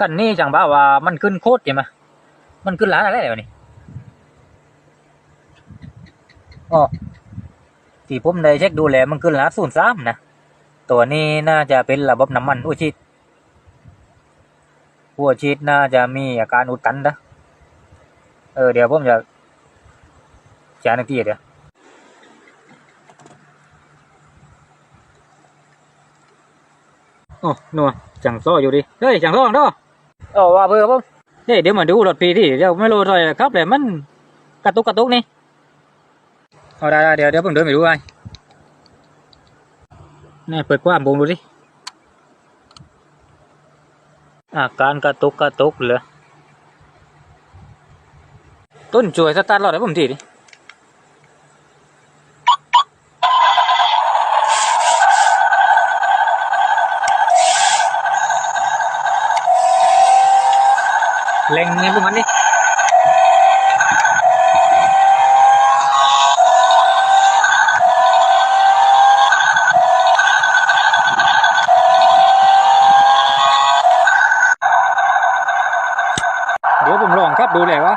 กันนี่จังบ้าว่ามันขึ้นโคตรใช่ไหมมันขึ้นร้านอะไรแล้วนี่อ๋อที่ผมได้เช็คดูแลมันขึ้นร้านศูนย์สามนะ ตัวนี้น่าจะเป็นระบบน้ำมันหัวฉีดหัวฉีดน่าจะมีอาการอุดตันนะเออเดี๋ยวผมจะจานอีกทีเดี๋ยวโอ้หนัวจังซ้ออยู่ดิ เฮ้ย จังซ้อจังซ้อ เออว่าเบอร์ผมเฮ้ยเดี๋ยวมาดูรถพีที่เดี๋ยวไม่รู้เลยครับเลยมันกระตุกกระตุกนี่เอาได้ได้เดี๋ยวเดี๋ยวผมเดินไปดูไอ้นี่เปิดกว้างบุงดูดิอาการกระตุกกระตุกเหรอต้นช่วยสตาร์ทรถให้ผมทีดิ เล็งให้พวกมันนี่เดี๋ยวผมลองครับดูเลยว่า